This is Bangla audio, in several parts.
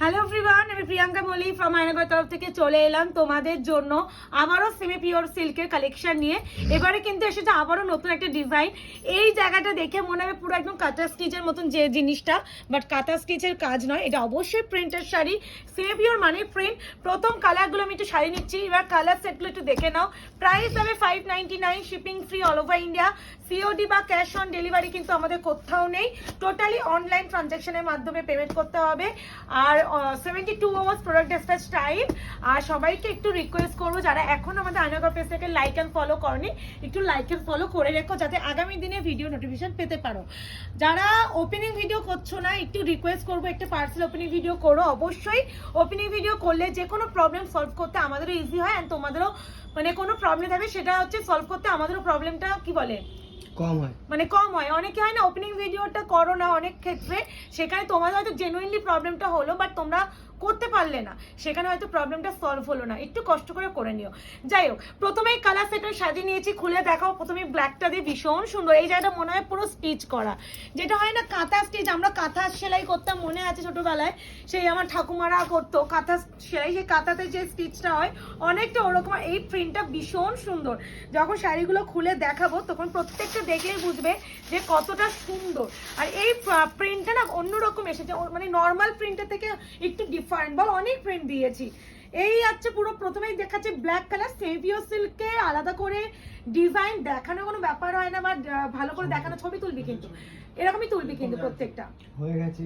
হ্যালো এভরিওয়ান আমি প্রিয়াঙ্কা মলি ফ্রম আয়নাগর তরফ থেকে চলে এলাম তোমাদের জন্য আবারও সেমি পিওর সিল্কের কালেকশন নিয়ে এবারে কিন্তু এসেছে আবারও নতুন একটা ডিজাইন এই জায়গাটা দেখে মনে হবে পুরো একদম কাঁথা স্টিচের মতন যে জিনিসটা বাট কাঁথা স্টিচের কাজ নয় এটা অবশ্যই প্রিন্টের শাড়ি। সেমি পিওর মানে প্রিন্ট প্রথম কালারগুলো আমি একটু শাড়ি নিচ্ছি। এবার কালার সেটগুলো একটু দেখে নাও। প্রাইস হবে five ninety nine shipping free all over India COD বা ক্যাশ অন ডেলিভারি কিন্তু আমাদের কোথাও নেই। টোটালি অনলাইন ট্রানজ্যাকশনের মাধ্যমে পেমেন্ট করতে হবে। আর seventy two hours product dispatch time আর সবাইকে একটু রিকোয়েস্ট করব, যারা এখন আমাদের আয়নাগর পেজ থেকে লাইক অ্যান্ড ফলো করনি, একটু লাইক অ্যান্ড ফলো করে রেখো, যাতে আগামী দিনে ভিডিও নোটিফিকেশন পেতে পারো। যারা ওপেনিং ভিডিও করছ না, একটু রিকোয়েস্ট করব, একটা পার্সেল ওপেনিং ভিডিও করো, অবশ্যই ওপেনিং ভিডিও করলে যে কোনো প্রবলেম সলভ করতে আমাদেরও ইজি হয়। অ্যান্ড তোমাদেরও মানে কোনো প্রবলেম থাকবে সেটা হচ্ছে সলভ করতে আমাদেরও প্রবলেমটা কি বলে? কম হয়। মানে কম হয়। অনেকে হয় না ওপেনিং ভিডিওটা করো না অনেক ক্ষেত্রে, সেখানে তোমাদের হয়তো জেনুইনলি প্রবলেমটা হলো বাট তোমরা করতে পারলে না, সেখানে হয়তো প্রবলেমটা সলভ হলো না। একটু কষ্ট করে করে নিও। যাই হোক, প্রথমেই কালার সেটটা সাজিয়ে নিয়েছি, খুলে দেখাও। প্রথমে ব্ল্যাকটা দিয়ে ভীষণ সুন্দর। এই জায়গাটা মনে হয় পুরো স্টিচ করা। যেটা হয় না, কাঁথা স্টিচ আমরা কাঁথা সেলাই করতাম, মনে আছে ছোটোবেলায়, সেই আমার ঠাকুমারা করতো, কাঁথা সেলাই, সেই কাঁথাতে যে স্টিচটা হয়, অনেকটা ওরকম। এই প্রিন্টটা ভীষণ সুন্দর। যখন শাড়িগুলো খুলে দেখাবো, তখন প্রত্যেকটা দেখলেই বুঝবে যে কতটা সুন্দর। আর এই প্রিন্টটা না অন্যরকম এসেছে। মানে নর্মাল প্রিন্টের থেকে একটু ডিফারেন্ট বল অনেক প্রিন্ট দিয়েছি। এই আছে পুরো প্রথমেই দেখাচ্ছে ব্ল্যাক কালার সেভিও সিল্কে আলাদা করে ডিজাইন দেখানো কোনো ব্যাপার হয় না বা ভালো করে দেখানো ছবি তুলবি কিন্তু। এরকমই তুলবি কিন্তু প্রত্যেকটা। হয়ে গেছে।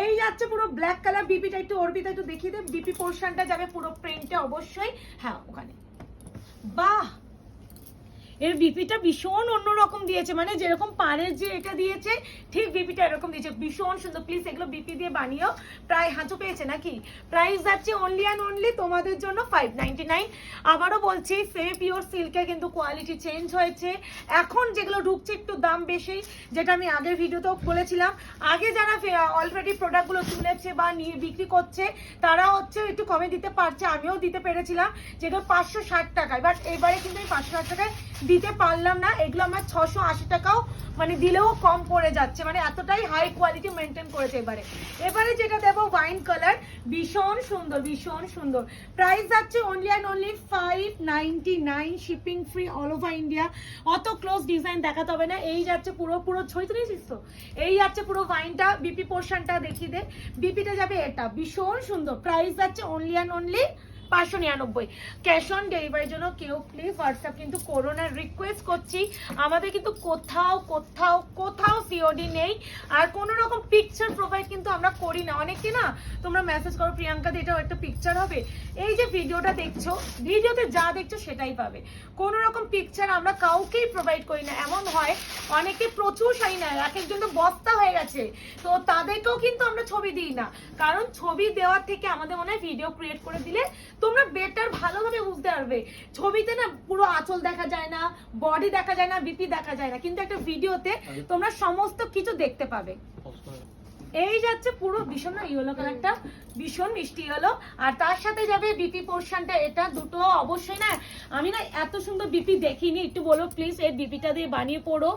এই যাচ্ছে পুরো ব্ল্যাক কালার বিপিটা একটু অর্বিতা একটু দেখিয়ে দে। বিপি পোর্শনটা যাবে পুরো প্রিন্টে অবশ্যই। হ্যাঁ ওখানে। বাহ! এর বিপিটা ভীষণ অন্যরকম দিয়েছে। মানে যেরকম পাড়ের যে এটা দিয়েছে, ঠিক বিপিটা এরকম দিয়েছে। ভীষণ সুন্দর। প্লিজ এগুলো বিপি দিয়ে বানিয়েও প্রায় হাঁচু পেয়েছে নাকি? প্রাইস যাচ্ছে অনলি অ্যান্ড অনলি তোমাদের জন্য ফাইভ নাইনটি নাইন আবারও বলছি সেমি পিওর সিল্কে কিন্তু কোয়ালিটি চেঞ্জ হয়েছে। এখন যেগুলো ঢুকছে একটু দাম বেশি, যেটা আমি আগের ভিডিওতেও বলেছিলাম। আগে যারা অলরেডি প্রোডাক্টগুলো তুলেছে বা নিয়ে বিক্রি করছে, তারা হচ্ছে একটু কমে দিতে পারছে। আমিও দিতে পেরেছিলাম, যেগুলো পাঁচশো ষাট টাকায়। বাট এবারে কিন্তু আমি পাঁচশো ষাট টাকায় দিতে পারলাম না। এগুলো আমার ছশো আশি টাকাও মানে দিলেও কম পড়ে যাচ্ছে। মানে এতটাই হাই কোয়ালিটি মেনটেন করেছে এবারে। এবারে যেটা দেবো ওয়াইন কালার ভীষণ সুন্দর ভীষণ সুন্দর। প্রাইস যাচ্ছে only and only five ninety nine shipping free all over India অত ক্লোজ ডিজাইন দেখাতে হবে না। এই যাচ্ছে পুরো পুরো ছই তো তো। এই যাচ্ছে পুরো ওয়াইনটা বিপি পোর্শনটা দেখিয়ে দে। বিপিটা যাবে এটা, ভীষণ সুন্দর। প্রাইস যাচ্ছে অনলি অ্যান্ড অনলি পাঁচশো নিরানব্বই। ক্যাশ অন ডেলিভারির জন্য কেউ প্লিজ হোয়াটসঅ্যাপ কিন্তু করোনার রিকোয়েস্ট করছি। আমাদের কিন্তু কোথাও কোথাও কোথাও সিওডি নেই। আর কোনো রকম পিকচার প্রোভাইড কিন্তু আমরা করি না। অনেকে না তোমরা মেসেজ করো, প্রিয়াঙ্কা এটাও একটা পিকচার হবে। এই যে ভিডিওটা দেখছ, ভিডিওতে যা দেখছ সেটাই পাবে। কোনো রকম পিকচার আমরা কাউকেই প্রোভাইড করি না। এমন হয়, অনেকে প্রচুর শাড়ি নেয়, এক একজন তো বস্তা হয়ে গেছে। তো তাদেরকেও কিন্তু আমরা ছবি দিই না। কারণ ছবি দেওয়ার থেকে আমাদের মনে হয় ভিডিও ক্রিয়েট করে দিলে তোমরা বেটার ভালোভাবে বুঝতে পারবে। ছবিতে না পুরো আঁচল দেখা যায় না বডি দেখা যায় না বিপি দেখা যায় না। কিন্তু একটা ভিডিওতে তোমরা সমস্ত কিছু দেখতে পাবে। এই যাচ্ছে পুরো ভীষণ না ইয়েলো কালারটা ভীষণ মিষ্টি ইয়েলো আর তার সাথে যাবে বিপি পোর্শনটা এটা দুটো অবশ্যই না আমি না এত সুন্দর বিপি দেখিনি একটু বলো প্লিজ এর বিপিটা দিয়ে বানিয়ে পড়ো।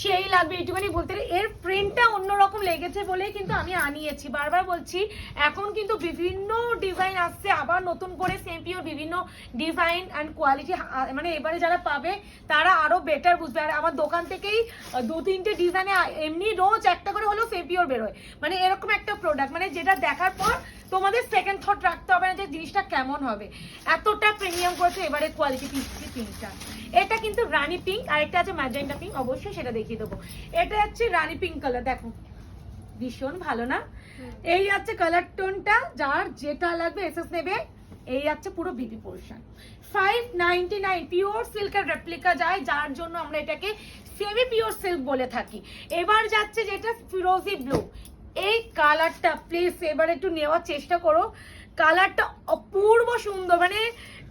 সেই লাগবে, একটুখানি বলতে এর প্রিন্টটা অন্যরকম লেগেছে বলেই কিন্তু আমি আনিয়েছি। বারবার বলছি, এখন কিন্তু বিভিন্ন ডিজাইন আসছে, আবার নতুন করে সেমপিওর বিভিন্ন ডিজাইন অ্যান্ড কোয়ালিটি মানে এবারে যারা পাবে, তারা আরও বেটার বুঝবে। আর আমার দোকান থেকেই দু, তিনটে ডিজাইনে এমনি রোজ একটা করে হলেও সেমপিওর বেরোয়। মানে এরকম একটা প্রোডাক্ট মানে যেটা দেখার পর তোমাদের সেকেন্ড থট রাখতে হবে না যে জিনিসটা কেমন হবে। এতটা প্রিমিয়াম করেছে এবারে কোয়ালিটি পিসি পিঙ্কটা এটা কিন্তু রানী পিঙ্ক আর একটা আছে ম্যাজেন্টা পিঙ্ক অবশ্যই সেটা দেখিয়ে দেবো। এটা হচ্ছে রানী পিঙ্ক কালার দেখো। ভীষণ ভালো না? এই আছে কালার টোনটা যার যেটা লাগবে এসএস নেবে। এই আছে পুরো BP portion five ninety nine pure সিল্কের রেপ্লিকা যায় যার জন্য আমরা এটাকে সেমি পিওর সিল্ক বলে থাকি। এবার যাচ্ছে যেটা ফিরোজি ব্লু এই কালারটা প্লিজ এবার একটু নেওয়ার চেষ্টা করো। কালারটা অপূর্ব সুন্দর মানে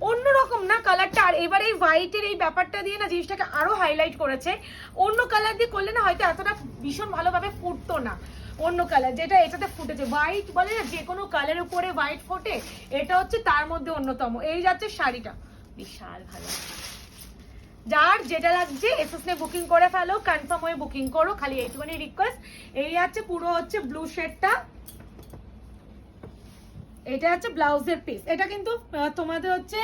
অন্যরকম না কালারটা আর এবার এই হোয়াইটের এই ব্যাপারটা দিয়ে না জিনিসটাকে আরও হাইলাইট করেছে। অন্য কালার দিয়ে করলে না হয়তো এতটা ভীষণ ভালোভাবে ফুটতো না। অন্য কালার যেটা এটাতে ফুটেছে। হোয়াইট বলে না যে কোনো কালারের উপরে হোয়াইট ফোটে, এটা হচ্ছে তার মধ্যে অন্যতম। এই যাচ্ছে শাড়িটা। বিশাল ভালো। যার যেটা লাগছে এসএস নে বুকিং করে ফেলো কনফার্ম হয়ে বুকিং করো। খালি এইটুখানি রিকোয়েস্ট এই আছে পুরো হচ্ছে ব্লু শেডটা এটা হচ্ছে ব্লাউজের পিস এটা কিন্তু তোমাদের হচ্ছে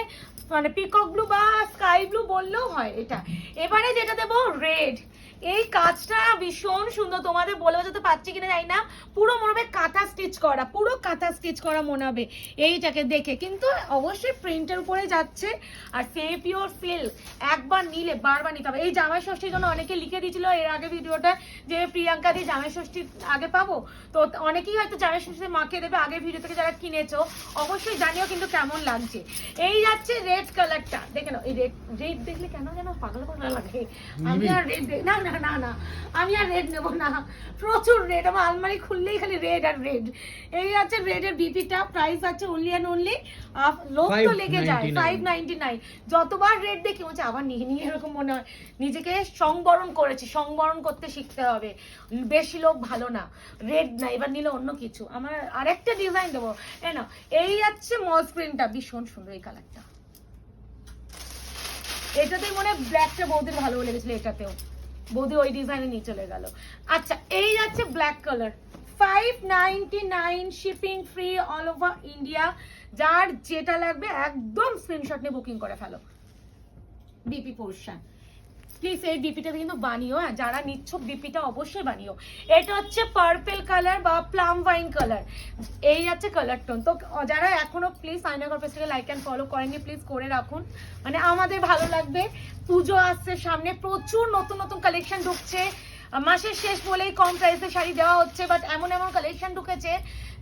মানে পিকক ব্লু বা স্কাই ব্লু বললেও হয় এটা। এবারে যেটা দেবো রেড এই কাজটা ভীষণ সুন্দর। তোমাদের বলে বোঝাতে পারছি কিনা জানি না। পুরো মনে হবে কাঁথা স্টিচ করা। পুরো কাঁথা স্টিচ করা মনে হবে। এইটাকে দেখে। কিন্তু অবশ্যই প্রিন্টের উপরে যাচ্ছে। আর সে পিওর ফিল একবার নিলে বারবার নিতে হবে। এই জামাই ষষ্ঠীর জন্য অনেকে লিখে দিয়েছিল এর আগে ভিডিওটা যে প্রিয়াঙ্কা দিয়ে জামাই ষষ্ঠী আগে পাবো। তো অনেকেই হয়তো জামাই ষষ্ঠীতে মাকে দেবে আগের ভিডিও থেকে যারা কিনেছো। অবশ্যই জানিও কিন্তু কেমন লাগছে। এই যাচ্ছে রেড কালারটা দেখে নাও এই রেড রেড দেখলে কেন যেন পাগল পাগল লাগে। আমি আর রেড না না না না। আমি আর রেড নেব না। প্রচুর রেড আমার আলমারি খুললেই খালি রেড আর রেড এই আছে রেডের বিপিটা প্রাইস আছে অনলি অ্যান্ড অনলি লোক তো লেগে যায়। ফাইভ নাইনটি নাইন যতবার রেড দেখি হচ্ছে আবার নিয়ে নিয়ে এরকম মনে হয়। নিজেকে সংবরণ করেছি। সংবরণ করতে শিখতে হবে। বেশি লোক ভালো না। রেড না এবার নিলে অন্য কিছু। আমার আরেকটা ডিজাইন দেবো। এ না এই যাচ্ছে মজ প্রিন্টটা ভীষণ সুন্দর এই কালারটা এটাতেই মনে হয় ব্ল্যাকটা বৌদির ভালো লেগেছিল, এটাতেও। বৌদি ওই ডিজাইনে নিয়ে চলে গেল। আচ্ছা এই যাচ্ছে black colour five ninety nine shipping free all over India যার যেটা লাগবে, একদম স্ক্রিনশট নিয়ে বুকিং করে ফেলো। বিপি পোর্শন প্লিজ এই ডিপিটা কিন্তু বানিও হ্যাঁ? যারা নিচ্ছ ডিপিটা অবশ্যই বানিও। এটা হচ্ছে পার্পেল কালার বা প্লাম ওয়াইন কালার এই হচ্ছে কালার টোন তো যারা এখনও প্লিজ আইনাগর পেজ থেকে লাইক অ্যান্ড ফলো করেনি প্লিজ করে রাখুন। মানে আমাদের ভালো লাগবে। পুজো আসছে সামনে, প্রচুর নতুন নতুন কালেকশন ঢুকছে। মাসের শেষ বলেই কম প্রাইসে শাড়ি দেওয়া হচ্ছে বাট এমন এমন কালেকশন ঢুকেছে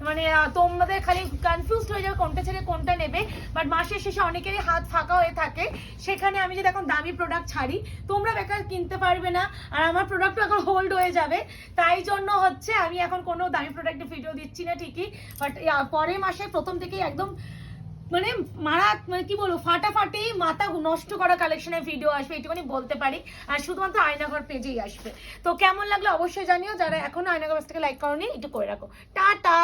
মানে তোমাদের খালি কনফিউজ হয়ে যাবে কোনটা ছেড়ে কোনটা নেবে বাট মাসের শেষে অনেকেরই হাত ফাঁকা হয়ে থাকে। সেখানে আমি যদি এখন দামি প্রোডাক্ট ছাড়ি, তোমরা বেকার কিনতে পারবে না, আর আমার প্রোডাক্ট এখন হোল্ড হয়ে যাবে। তাই জন্য হচ্ছে আমি এখন কোনো দামি প্রোডাক্টের ভিডিও দিচ্ছি না ঠিকই বাট পরের মাসে প্রথম থেকেই একদম মানে মারা মানে কি বলব, ফাটাফাটি মাথা নষ্ট করা কালেকশনের ভিডিও আসবে এটুকুনি বলতে পারি। আর শুধুমাত্র আয়নাঘর পেজেই আসবে। তো কেমন লাগল অবশ্যই জানিও, যারা এখনও আয়নাঘর থেকে লাইক করনি, একটু করে রাখো। টাটা!